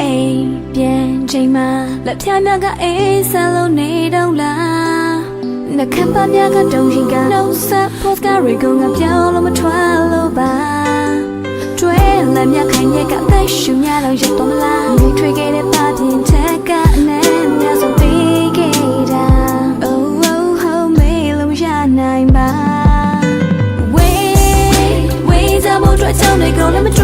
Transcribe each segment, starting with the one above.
အိမ်ပြန်ချိန်မှာလက်ဖြားများကအေးဆန်းလုံးနေတော့လားနှခမ်းပါများကတုံရင်ကနှုတ်ဆက် post ကရေကုန်ကပြောင်းလို့မထွက်လို့ပါကျွဲလက်မြခိုင်ရကသက်ရှူများတော့ရတော့မလားမိထွေခဲ့တဲ့ပါပြင်ထက်ကအနဲ့များဆုံးပြီးခဲ့တာ oh oh oh မေးလို့ရနိုင်ပါ Wait wait ဇမို့အတွက်ကြောင့်တွေကိုလည်းမတွေ့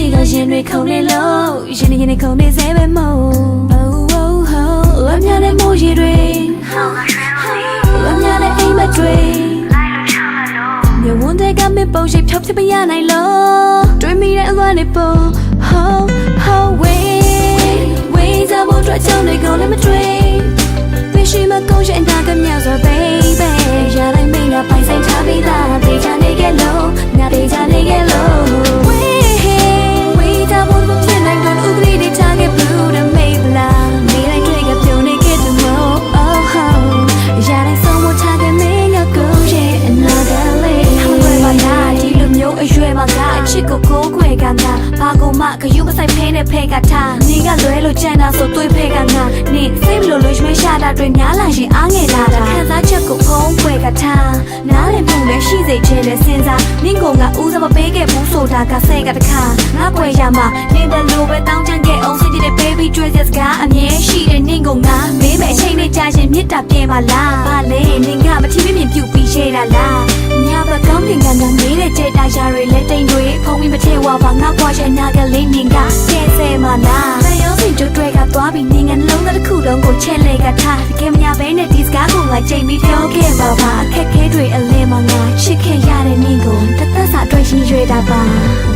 တော့လမ်းလို့ကြည့်ကရင်တွေခုန်နေလို့ရင်တွေရင်တွေခုန်နေစေပဲမို့ oh oh oh လွမ်းမြတဲ့မိုးရီတွေလွမ်းမြတဲ့အိမ်မတွေမြေဝန်းတွေကမပုံရှိဖြောက်ပြပရနိုင်လို့တွေးမိတဲ့အလွမ်းတွေပုံ မှာကအချစ်ကိုကိုးခွေကငါဘာကုန်မှခယူမဆိုင်ဖဲနဲ့ဖဲကထားနေကလွဲလို့ကြံတာဆိုတွေးဖဲကငါနေစိတ်မလို့လို့ရွှေရှာတာတွေများလာရင်အားငယ်လာတာခံစားချက်ကိုဖုံးခွေကထားနားလည်မှုလည်းရှိစေချင်တဲ့စဉ်းစားနင့်ကောင်ကဦးစားမပေးခဲ့ဘူးဆိုတာကဆဲကတခါငါကွယ်ရမှာနေတဲ့လိုပဲတောင်းချမ်းခဲ့အောင်စိတ်တဲ့ baby dress စကားအမြဲရှိတဲ့နင့်ကောင်ကမေးမဲ့အချိန်နဲ့ကြာရင်မြစ်တာပြေပါလားဘာလဲနင်ကမထီးမမြင်ပြုတ်ပြီးရှဲတာလားညဘကောင်းကင်ကငါမေးတဲ့ ကြဲတာရှာတွေလက်တိန်တွေဖုံးပြီးမထဲဝပါငါပွားချင်နာကလေးနင်ကကျဲဆဲမလားတန်ရုံးစင်တို့တွေကသွားပြီးနင်ကလုံးတစ်ခုလုံးကိုချဲလေကထားတကယ်မညာဘဲနဲ့ဒီစကားကိုငါချိန်ပြီးပြောခဲ့ပါပါအခက်ခဲတွေအလင်းမှာငါချစ်ခဲ့ရတဲ့နင်ကိုတသက်စာအတွက်ရည်ရွယ်တာပါ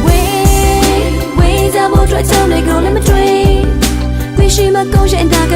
Wait wait ဇမို့အတွက်ကြောင့်တွေကိုလည်းမတွေ့ Wishing မကုန်ရှင်တာက